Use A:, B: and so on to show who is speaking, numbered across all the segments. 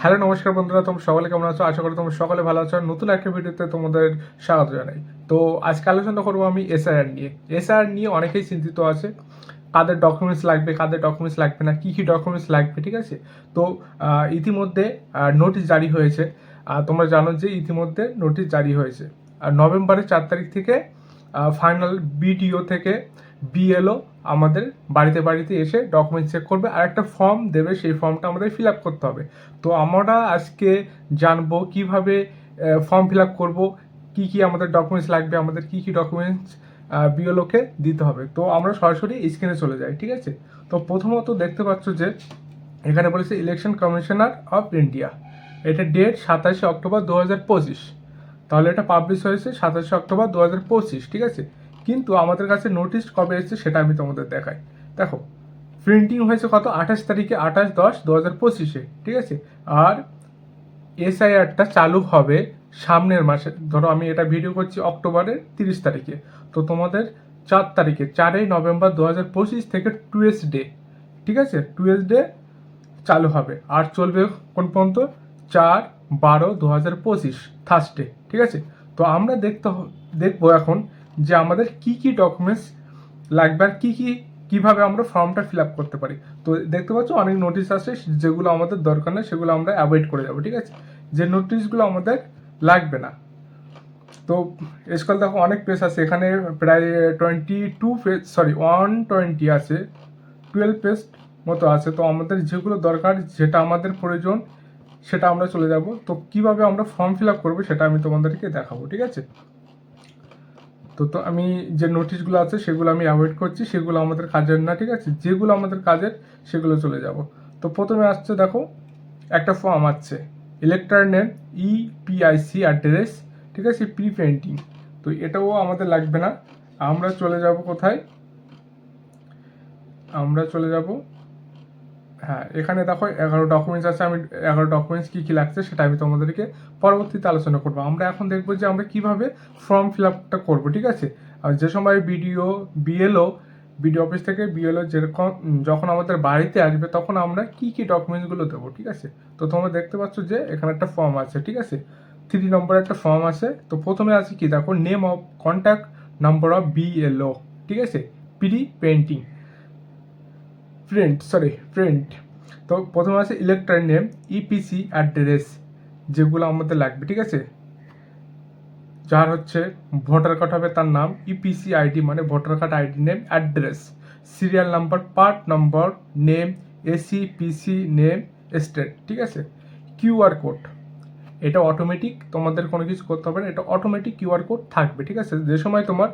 A: Hello, নমস্কার বন্ধুরা, তোমরা সকলে কেমন আছো? আশা করি তোমরা সকলে ভালো আছো। নতুন একটা ভিডিওতে তোমাদের স্বাগত জানাই। তো আজকে আলোচনা করব আমি এসআইআর নিয়ে। এসআইআর নিয়ে অনেকেই চিন্তিত আছে, কাদের ডকুমেন্টস লাগবে, কাদের ডকুমেন্টস লাগবে না, কী কী ডকুমেন্টস লাগবে, ঠিক আছে? তো ইতিমধ্যে নোটিশ জারি হয়েছে। তোমরা জানো যে ইতিমধ্যে নোটিশ জারি হয়েছে। নভেম্বরের চার তারিখ থেকে ফাইনাল বিডিও থেকে বিএলও আমাদের বাড়িতে বাড়িতে এসে ডকুমেন্ট চেক করবে, আর একটা ফর্ম দেবে, সেই ফর্মটা আমাদের ফিল আপ করতে হবে। তো আমরা আজকে জানব কীভাবে ফর্ম ফিল আপ করব, কী কী আমাদের ডকুমেন্টস লাগবে, আমাদের কী কী ডকুমেন্টস বিএলওকে দিতে হবে। তো আমরা সরাসরি স্ক্রিনে চলে যাই, ঠিক আছে? তো প্রথমত দেখতে পাচ্ছ যে এখানে বলেছে ইলেকশন কমিশনার অফ ইন্ডিয়া এটা ডেট সাতাশে অক্টোবর দু হাজার পঁচিশ। তাহলে এটা পাবলিশ হয়েছে সাতাশে অক্টোবর দু হাজার পঁচিশ, ঠিক আছে? কিন্তু আমাদের কাছে নোটিশ কবে এসেছে সেটা আমি তোমাদের দেখাই। দেখো প্রিন্টিং হয়েছে কত? আঠাশ তারিখে আঠাশ দশ দু হাজার পঁচিশে, ঠিক আছে? আর এসআইআরটা চালু হবে সামনের মাসে। ধরো আমি এটা ভিডিও করছি অক্টোবরের তিরিশ তারিখে। তো তোমাদের চার তারিখে, চারই নভেম্বর দু হাজার পঁচিশ থেকে টুয়েস ডে ঠিক আছে? টুয়েস ডে চালু হবে। আর চলবে কোন পর্যন্ত? চার বারো দু হাজার পঁচিশ থার্সডে ঠিক আছে? তো আমরা দেখতে দেখব এখন যে আমাদের কি কি ডকুমেন্টস লাগবে আর কী কী, কীভাবে আমরা ফর্মটা ফিল আপ করতে পারি। তো দেখতে পাচ্ছ অনেক নোটিশ আছে যেগুলো আমাদের দরকার নেই, সেগুলো আমরা অ্যাভয়েড করে যাব, ঠিক আছে? যে নোটিশগুলো আমাদের লাগবে না। তো এসকাল দেখো অনেক পেজ আছে, এখানে প্রায় twenty two page sorry one twenty আছে টুয়েলভ পেজ মতো আছে। তো আমাদের যেগুলো দরকার, যেটা আমাদের প্রয়োজন, সেটা আমরা চলে যাব। তো কীভাবে আমরা ফর্ম ফিল আপ করব, সেটা আমি তোমাদেরকে দেখাবো, ঠিক আছে? তো তো আমি যে নোটিশগুলো আছে সেগুলো আমি অ্যাভয়েড করছি, সেগুলো আমাদের কাজের না, ঠিক আছে? যেগুলো আমাদের কাজের, সেগুলো চলে যাব। তো প্রথমে আসছে দেখো, একটা ফর্ম আছে ইলেকট্রার নেম ইপিআইসি অ্যাড্রেস ঠিক আছে? প্রি পেন্টিং তো এটাও আমাদের লাগবে না। আমরা চলে যাব কোথায়? আমরা চলে যাব হ্যাঁ এখানে দেখো এগারো ডকুমেন্টস আছে, আমি এগারো ডকুমেন্টস কী কী লাগছে সেটা আমি তোমাদেরকে পরবর্তীতে আলোচনা করব। আমরা এখন দেখব যে আমরা কীভাবে ফর্ম ফিল আপটা করব, ঠিক আছে? আর যে সময় বিডিও বিএলও বিডিও অফিস থেকে বিএলও যেরকম যখন আমাদের বাড়িতে আসবে তখন আমরা কি কি ডকুমেন্টসগুলো দেবো, ঠিক আছে? তো তোমরা দেখতে পাচ্ছ যে এখানে একটা ফর্ম আছে, ঠিক আছে? থ্রি নম্বর একটা ফর্ম আছে। তো প্রথমে আছে কি? দেখো name of contact number of BLO ঠিক আছে? Pre painting print sorry print তো প্রথমে আছে ইলেকট্রার নেম ইপিসি অ্যাড্রেস যেগুলো আমাদের লাগবে, ঠিক আছে? যার হচ্ছে ভোটার কার্ড হবে তার নাম ইপিসি আইডি মানে voter card ID name address serial number part number name AC PC name state ঠিক আছে? কিউআর কোড এটা অটোমেটিক তোমাদের কোনো কিছু করতে হবে না, এটা অটোমেটিক কিউআর কোড থাকবে, ঠিক আছে? যে সময় তোমার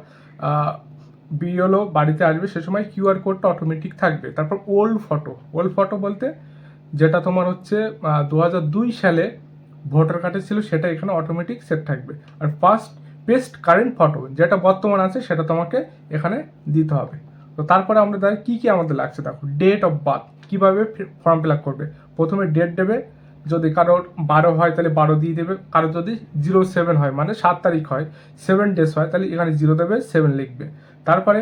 A: বিএলও বাড়িতে আসবে, সে সময় কিউআর কোডটা অটোমেটিক থাকবে। তারপর ওল্ড ফটো ওল্ড ফটো বলতে যেটা তোমার হচ্ছে দু দুই সালে ভোটার কার্ডে ছিল, সেটা এখানে অটোমেটিক সেট থাকবে। আর ফার্স্ট পেস্ট কারেন্ট ফটো যেটা বর্তমান আছে, সেটা তোমাকে এখানে দিতে হবে। তো তারপরে আমরা দেখ, কী কী আমাদের লাগছে দেখো। ডেট অফ বার্থ কীভাবে ফর্ম ফিল আপ করবে? প্রথমে ডেট দেবে, যদি কারোর বারো হয়, তাহলে বারো দিয়ে দেবে। কারোর যদি জিরো সেভেন হয় মানে সাত তারিখ হয় সেভেন ডেজ হয়, তাহলে এখানে জিরো দেবে সেভেন লিখবে। তারপরে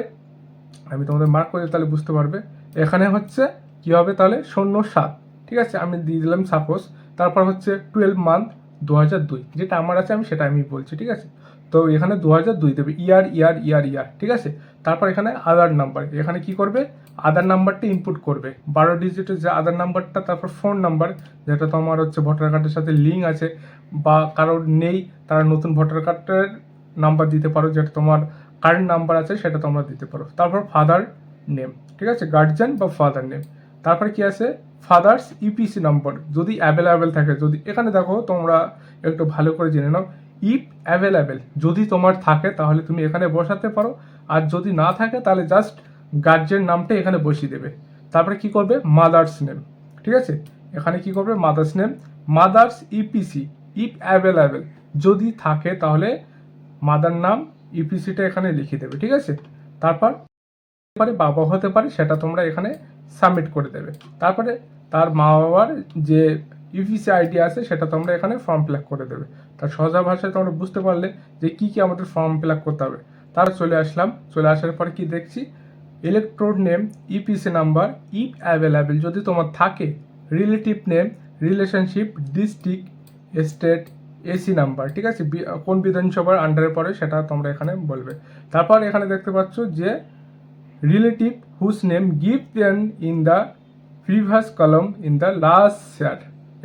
A: আমি তোমাদের মার্ক করে তাহলে বুঝতে পারবে। এখানে হচ্ছে কি হবে তাহলে? শূন্য সাত। ঠিক আছে? আমি দিয়ে দিলাম সাপোজ তারপর হচ্ছে টুয়েলভ মান্থ দু হাজার দুই। যেটা আমার আছে, আমি সেটা আমি বলছি, ঠিক আছে? তো এখানে দু হাজার দুই দেবে। ইয়ার ইয়ার ইয়ার ইয়ার ঠিক আছে? তারপর এখানে আধার নাম্বার এখানে কি করবে? আধার নাম্বারটা ইনপুট করবে। বারো ডিজিটের যে আধার নাম্বারটা তারপর ফোন নাম্বার যেটা তোমার হচ্ছে ভোটার কার্ডের সাথে লিঙ্ক আছে, বা কারোর নেই, তারা নতুন ভোটার কার্ডের নাম্বার দিতে পারো, যেটা তোমার কারেন্ট নাম্বার আছে, সেটা তোমরা দিতে পারো। তারপর ফাদার নেম ঠিক আছে? গার্জিয়ান বা ফাদার নেম তারপর কি আছে? ফাদার্স ইপিসি নম্বর যদি অ্যাভেলেবেল থাকে। যদি, এখানে দেখো, তোমরা একটু ভালো করে জেনে নাও। ইফ অ্যাভেলেবেল যদি তোমার থাকে, তাহলে তুমি এখানে বসাতে পারো। আর যদি না থাকে, তাহলে জাস্ট গার্জিয়ান নামটা এখানে বসিয়ে দেবে। তারপরে কি করবে? মাদার্স নেম ঠিক আছে? এখানে কি করবে? Mother's name mother's EPIC if available যদি থাকে, তাহলে মাদার নাম ইপিসিটা এখানে লিখে দেবে, ঠিক আছে? তারপর পারে বাবা হতে পারে, সেটা তোমরা এখানে সাবমিট করে দেবে। তারপরে তার মা বাবার যে ইউপিসি আইডি আছে, সেটা তোমরা এখানে ফর্ম ফিল করে দেবে। তার সহজা ভাষায় তোমরা বুঝতে পারলে যে কি কি আমাদের ফর্ম ফিল করতে হবে। তার চলে আসলাম, চলে আসার পর কি দেখছি? Electrode name EPIC number if available যদি তোমার থাকে relative name relationship district state AC number ঠিক আছে? কোন বিধানসভার আন্ডারে পড়ে সেটা তোমরা এখানে বলবে। তারপর এখানে দেখতে পাচ্ছ যে relative whose name given in the previous column in the last year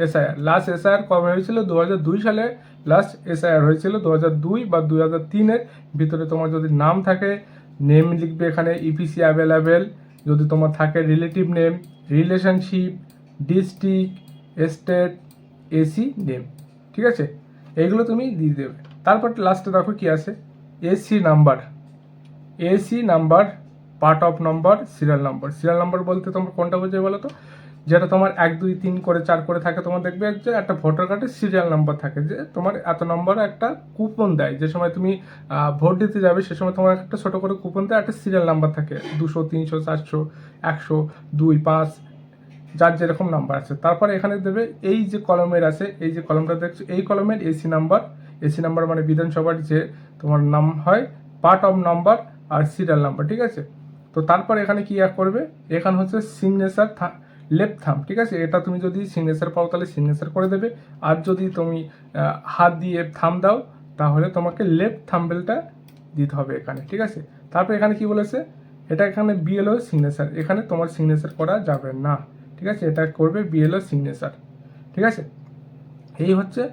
A: SIR last SIR কবে হয়েছিল? দু দুই সালে। লাস্ট এসআইআর হয়েছিল দু দুই বা দু হাজার তিনের। ভিতরে তোমার যদি নাম থাকে নেম লিখবে এখানে E ইপিসি অ্যাভেলেবেল যদি তোমার থাকে relative name relationship district state AC name ঠিক আছে? এইগুলো তুমি দিয়ে দেবে। তারপর লাস্টে দেখো কি আছে? AC number AC number part of number serial number serial number বলতে তোমার কোনটা বোঝে বলো তো? যেটা তোমার এক, দুই, তিন করে, চার করে থাকে, তোমার দেখবে যে একটা ভোটার কার্ডে সিরিয়াল নাম্বার থাকে। যে তোমার এত নম্বর একটা কুপন দেয়। যে সময় তুমি ভোট দিতে যাবে, সে সময় তোমার একটা ছোট করে কুপন দেয়, একটা সিরিয়াল নাম্বার থাকে। দুশো, তিনশো, চারশো, একশো, দুই, পাঁচ যার যেরকম নাম্বার আছে। তারপরে এখানে দেবে এই যে কলমের আছে, এই যে কলমটা দেখছ, এই কলমের এসি নাম্বার এসি নাম্বার মানে বিধানসভার যে তোমার নাম হয় পার্ট অফ নাম্বার আর সিরিয়াল নাম্বার ঠিক আছে? তো তারপর এখানে কি করবে? এখানে হচ্ছে সিগনেচার লেফট থাম ঠিক আছে? এটা তুমি যদি সিগনেচার পাও তাহলে সিগনেচার করে দেবে। আর যদি তুমি হাত দিয়ে থাম দাও, তাহলে তোমাকে লেফট থাম্বেলটা দিতে হবে এখানে, ঠিক আছে? তারপর এখানে কি বলেছে? এটা এখানে বিএলও সিগনেচার এখানে তোমার সিগনেচার করা যাবে না। ঠিক আছে? এটা করবে বিএলও সিগনেচার ঠিক আছে? এই হচ্ছে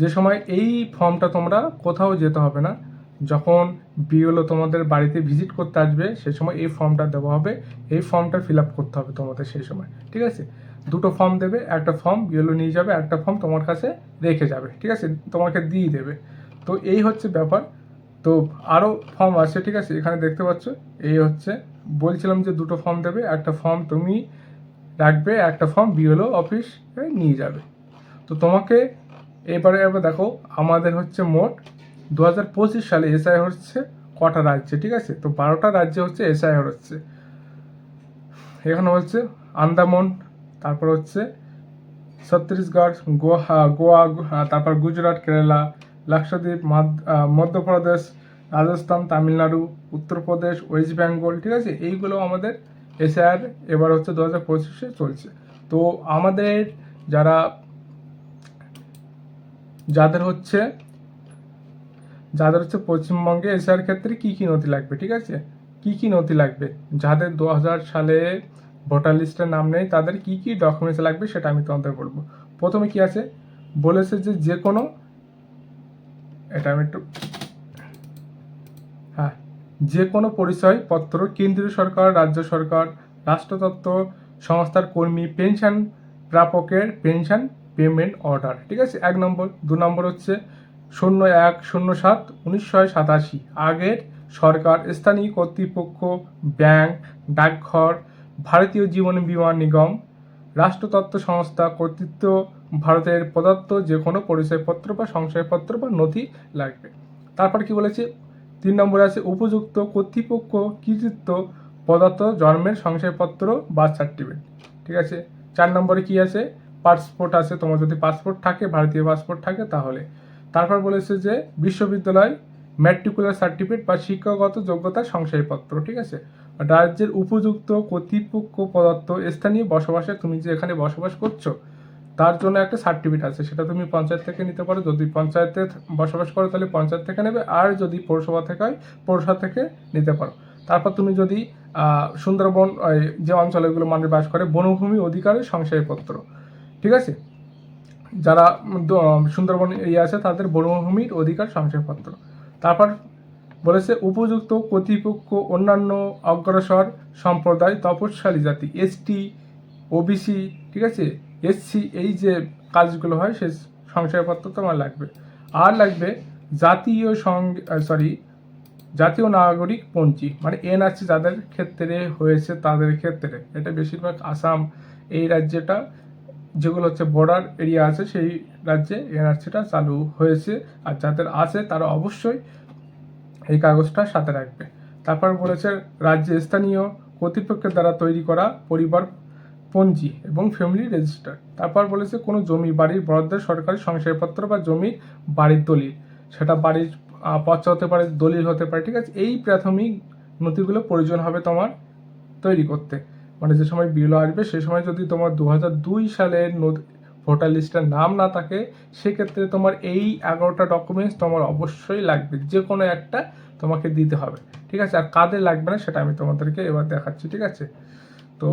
A: যে সময় এই ফর্মটা তোমরা কোথাও যেতে হবে না। যখন বিএলও তোমাদের বাড়িতে ভিজিট করতে আসবে সেই সময় এই ফর্মটা দেওয়া হবে। এই ফর্মটা ফিল আপ করতে হবে তোমাদের সেই সময়। ঠিক আছে? দুটো ফর্ম দেবে, একটা ফর্ম বিএলও নিয়ে যাবে, একটা ফর্ম তোমার কাছে রেখে যাবে। ঠিক আছে? তোমাকে দিয়ে দেবে। তো এই হচ্ছে ব্যাপার। তো আরও ফর্ম আছে, ঠিক আছে? এখানে দেখতে পাচ্ছ? এই হচ্ছে, বলছিলাম যে দুটো ফর্ম দেবে, একটা ফর্ম তুমি রাখবে একটা ফর্ম বিএলও অফিস নিয়ে যাবে। তো তোমাকে এবারে এবার দেখো, আমাদের হচ্ছে মোট দু হাজার পঁচিশ সালে এসআই হচ্ছে কটা রাজ্যে, ঠিক আছে? তো বারোটা রাজ্যে হচ্ছে এসআই হচ্ছে। এখানে হচ্ছে আন্দামান, তারপর হচ্ছে ছত্তিশগড়, গোয়া গোয়া তারপর গুজরাট, কেরালা, লাক্ষাদ্বীপ মধ্যপ্রদেশ, রাজস্থান, তামিলনাড়ু, উত্তরপ্রদেশ, ওয়েস্ট বেঙ্গল, ঠিক আছে? এইগুলো আমাদের এসআর এবার হচ্ছে দু হাজার পঁচিশে চলছে। তো আমাদের যারা, যাদের হচ্ছে যাদের হচ্ছে পশ্চিমবঙ্গে এসআর ক্ষেত্রে কি কি নথি লাগবে, ঠিক আছে? কি কি নথি লাগবে? যাদের দু হাজার সালে ভোটার লিস্টের নাম নেই, তাদের কি কি ডকুমেন্টস লাগবে সেটা আমি তোমাদের বলব। প্রথমে কি আছে? বলেছে যে যে কোনো এটা আমি একটু হ্যাঁ যে কোনো পরিচয়পত্র কেন্দ্রীয় সরকার, রাজ্য সরকার, রাষ্ট্রতত্ত্ব সংস্থার কর্মী, পেনশন প্রাপকের পেনশন পেমেন্ট অর্ডার, ঠিক আছে? এক নম্বর, দু নম্বর হচ্ছে শূন্য এক, শূন্য সাত উনিশশো সাতাশি। আগের সরকার, স্থানীয় কর্তৃপক্ষ, ব্যাংক, ডাকঘর, ভারতীয় জীবন বীমা নিগম, রাষ্ট্রতত্ত্ব সংস্থা, কর্তৃত্ব ভারতের প্রদত্ত যে কোনো পরিচয়পত্র বা সংশয়পত্র বা নথি লাগবে। তারপর কি বলেছে? তিন নম্বরে আছে, উপযুক্ত কর্তৃপক্ষ কৃতিত্ব প্রদত্ত জন্মের সংশয়পত্র বার্থ সার্টিফিকেট ঠিক আছে? চার নম্বরে কি আছে? পাসপোর্ট আছে। তোমার যদি পাসপোর্ট থাকে, ভারতীয় পাসপোর্ট থাকে, তাহলে। তারপর বলেছে যে, বিশ্ববিদ্যালয় ম্যাট্রিকুলার সার্টিফিকেট বা শিক্ষাগত যোগ্যতা সংশয়পত্র। ঠিক আছে? রাজ্যের উপযুক্ত কর্তৃপক্ষ প্রদত্ত স্থানীয় বসবাসে তুমি যে এখানে বসবাস করছ তার জন্য একটা সার্টিফিকেট আছে। সেটা তুমি পঞ্চায়েত থেকে নিতে পারো। যদি পঞ্চায়েতে বসবাস করো, তাহলে পঞ্চায়েত থেকে নেবে। আর যদি পৌরসভা থেকে হয়, পৌরসভা থেকে নিতে পারো। তারপর তুমি যদি সুন্দরবন যে অঞ্চলগুলো মানুষ বাস করে, বনভূমি অধিকারের সংশয়পত্র। ঠিক আছে? যারা সুন্দরবন এরিয়া আছে, তাদের বনভূমির অধিকার সংশয়পত্র। তারপর বলেছে, উপযুক্ত কর্তৃপক্ষ, অন্যান্য অগ্রসর সম্প্রদায়, তপস্যালী জাতি এসটি ওবিসি ঠিক আছে? এসসি এই যে কাজগুলো হয়, সে সংশয়পত্র তোমার লাগবে। আর লাগবে জাতীয় সং সরি জাতীয় নাগরিক পঞ্জি মানে এনআরসি যাদের ক্ষেত্রে হয়েছে তাদের ক্ষেত্রে। এটা বেশিরভাগ আসাম এই রাজ্যটা, যেগুলো হচ্ছে বর্ডার এরিয়া আছে, সেই রাজ্যে এনআরসিটা চালু হয়েছে। আর যাদের আছে, তারা অবশ্যই এই কাগজটা সাথে রাখবে। তারপর বলেছে, রাজ্যে স্থানীয় কর্তৃপক্ষের দ্বারা তৈরি করা পরিবার পঞ্জি এবং ফ্যামিলি রেজিস্টার তারপর বলেছে কোনো জমি, বাড়ির বরাদ্দের সরকারি সংশয়পত্র বা জমির বাড়ির দলিল। সেটা বাড়ির পচা হতে পারে, দলিল হতে পারে, ঠিক আছে? এই প্রাথমিক নথিগুলো প্রয়োজন হবে তোমার তৈরি করতে। মানে যে সময় বিএলও আসবে, সে সময় যদি তোমার দু দুই সালের ভোটার লিস্টের নাম না থাকে, সেক্ষেত্রে তোমার এই এগারোটা ডকুমেন্টস তোমার অবশ্যই লাগবে। যে কোনো একটা তোমাকে দিতে হবে, ঠিক আছে? আর কাদের লাগবে না, সেটা আমি তোমাদেরকে এবার দেখাচ্ছি, ঠিক আছে? তো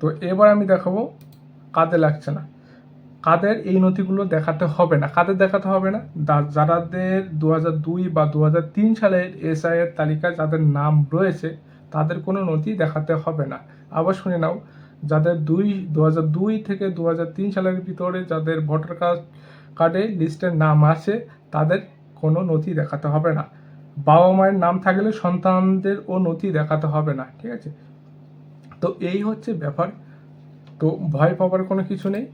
A: তো এবার আমি দেখাবো কাদের লাগছে না। কাদের এই নথিগুলো দেখাতে হবে না। কাদের দেখাতে হবে না? যাদের দু দুই বা দু তিন সালের এসআই এর তালিকায় যাদের নাম রয়েছে, তাদের কোনো নথি দেখাতে হবে না। আবার শুনে নাও, যাদের দুই দু দুই থেকে দু তিন সালের ভিতরে যাদের ভোটার কার্ড, কার্ডে লিস্টের নাম আছে, তাদের কোনো নথি দেখাতে হবে না। বাবা মায়ের নাম থাকলে সন্তানদের ও নথি দেখাতে হবে না, ঠিক আছে? তো এই হচ্ছে ব্যাপার। তো ভয় পাবার কোনো কিছু নেই।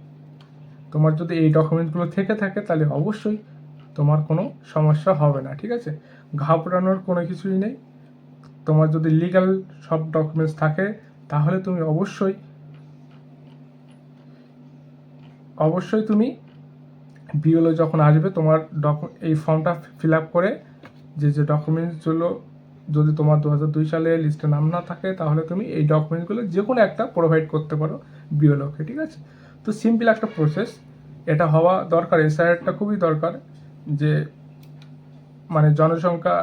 A: তোমার যদি এই ডকুমেন্টসগুলো থেকে থাকে, তাহলে অবশ্যই তোমার কোনো সমস্যা হবে না, ঠিক আছে? ঘাবড়ানোর কোনো কিছুই নেই। তোমার যদি লিগ্যাল সব ডকুমেন্টস থাকে, তাহলে তুমি অবশ্যই অবশ্যই তুমি বিএলও যখন আসবে, তোমার ডকু এই ফর্মটা ফিল আপ করে যে যে ডকুমেন্টসগুলো যদি তোমার দু হাজার দুই সালে লিস্টে নাম না থাকে, তাহলে তুমি এই ডকুমেন্টগুলো যে কোনো একটা প্রোভাইড করতে পারো বিএলওকে, ঠিক আছে? তো সিম্পল একটা প্রসেস এটা হওয়া দরকার এসআইআরটা খুবই দরকার যে মানে জনসংখ্যা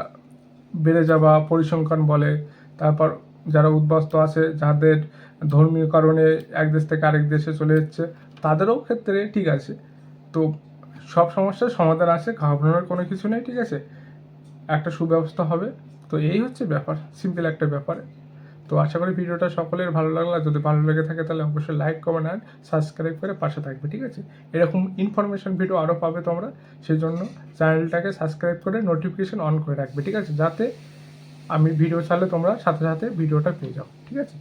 A: বেড়ে যাওয়া, পরিসংখ্যান বলে, তারপর যারা উদ্বাস্ত আছে, যাদের ধর্মীয় কারণে এক দেশ থেকে আরেক দেশে চলে যাচ্ছে তাদেরও ক্ষেত্রে ঠিক আছে। তো সব সমস্যার সমাধান আছে, ঘাবড়ানোর কোনো কিছু নেই, ঠিক আছে? একটা সুব্যবস্থা হবে। তো এই হচ্ছে ব্যাপার সিম্পল একটা ব্যাপার। তো আশা করি ভিডিওটা সকলের ভালো লাগল। যদি ভালো লেগে থাকে তাহলে অবশ্যই লাইক কমেন্ট আর সাবস্ক্রাইব করে পাশে থাকবে, ঠিক আছে? এরকম ইনফরমেশন ভিডিও আরও পাবে তোমরা। সেই জন্য চ্যানেলটাকে সাবস্ক্রাইব করে নোটিফিকেশান অন করে রাখবে, ঠিক আছে? যাতে আমি ভিডিও চালে তোমরা সাথে সাথে ভিডিওটা পেয়ে যাও, ঠিক আছে?